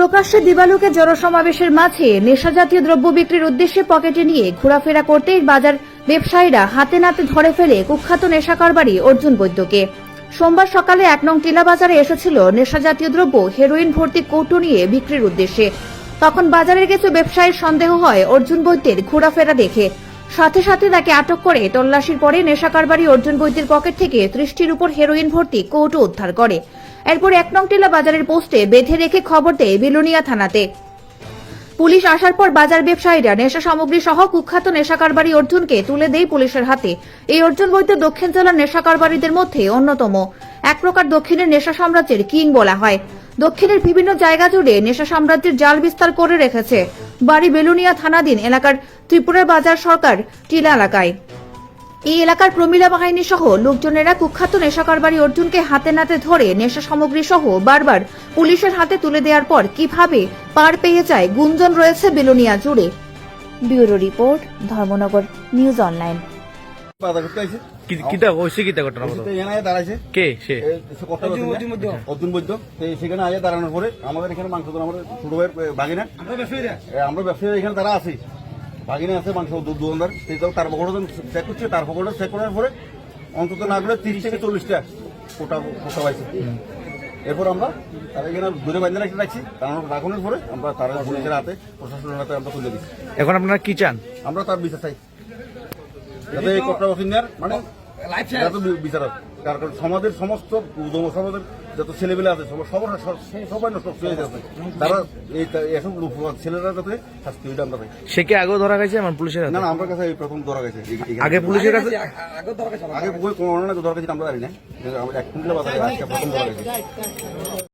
প্রকাশ্যে দিবালুকে জনসমাবেশের মাঝে নেশাজাতীয় দ্রব্য বিক্রির উদ্দেশ্যে পকেটে নিয়ে ঘোরাফেরা করতে বাজার ব্যবসায়ীরা হাতে নাতে ধরে ফেলে কুখ্যাত নেশা কারবারি অর্জুন বৈদ্যকে। সোমবার সকালে এক নং টিলা বাজারে এসেছিল নেশাজাতীয় দ্রব্য, হেরোইন ভর্তি কৌটো নিয়ে বিক্রির উদ্দেশ্যে। তখন বাজারের কিছু ব্যবসায়ীর সন্দেহ হয় অর্জুন বৈদ্যের ঘোরাফেরা দেখে। সাথে সাথে তাকে আটক করে তল্লাশির পরে নেশা কারবারি অর্জুন বৈদ্যের পকেট থেকে ত্রিশটির উপর হেরোইন ভর্তি কৌটো উদ্ধার করে। এরপর এক নং টিলা বাজারের পোস্টে বেঁধে রেখে খবর দেয় বিলুনিয়া থানাতে। পুলিশ আসার পর বাজার ব্যবসায়ীরা নেশা সামগ্রী সহ কুখ্যাত নেশা কারবারি অর্জুনকে তুলে দেয় পুলিশের হাতে। এই অর্জুন বৈদ্য দক্ষিণ জেলার নেশা কারবারিদের মধ্যে অন্যতম। এক প্রকার দক্ষিণের নেশা সাম্রাজ্যের কিং বলা হয়। দক্ষিণের বিভিন্ন জায়গা জুড়ে নেশা সাম্রাজ্যের জাল বিস্তার করে রেখেছে। বাড়ি বেলুনিয়া থানাধীন এলাকার ত্রিপুরা বাজার সরকার টিলা এলাকায়। এই এলাকার প্রমিলা বাহিনী সহ লোকজনেরা কুখ্যাত নেশা কারবারি অর্জুনকে হাতে নাতে ধরে নেশা সামগ্রী সহ বারবার পুলিশের হাতে তুলে দেওয়ার পর কীভাবে পার পেয়ে যায় গুঞ্জন রয়েছে বেলুনিয়া জুড়ে। Bureau report Dharmanagar news online. হয়েছে? ঘটনা কে? সে? অর্জুন বৈদ্য। সেখানে দাঁড়ানোর পরে আমাদের এখানে মাংস ছোট ভাইয়ের এ, আমরা ব্যবসায়ী এখানে তারা আছি ভাগিনা আছে মাংস দুধার দোকানদার সেই তার পকেটে চেক করছে তার পকেটে চেক করার পরে অন্তত না করে তিরিশ থেকে চল্লিশটা কোটা কোটা পাইছে। এরপর আমরা তারা এখানে দূরে বাইন্দা রাখতে রাখছি তার রাখনের পরে আমরা তারা পুলিশের হাতে প্রশাসনের হাতে আমরা তুলে দিচ্ছি। এখন আপনারা কি চান? আমরা তার বিচার চাই। যাতে এই কোটা বাসিন্দার মানে যাতে বি- বিচার হয়। কারণ সমাজের সমস্ত সমাজের যত ছেলেবেলে আছে সবার সব- সবাই নষ্ট হয়ে যাচ্ছে তারা এই এসব ছেলেরা যাতে শাস্তি হইলে আমরা সে কি আগেও ধরা গেছে আমার পুলিশের না না আমার কাছে এই প্রথম ধরা গেছে। আগে পুলিশের কাছে? আগে কোনো কোনো ধরা গেছে আমরা জানি না। কুইন্টাল বাজারে প্রথম ধরা গেছে।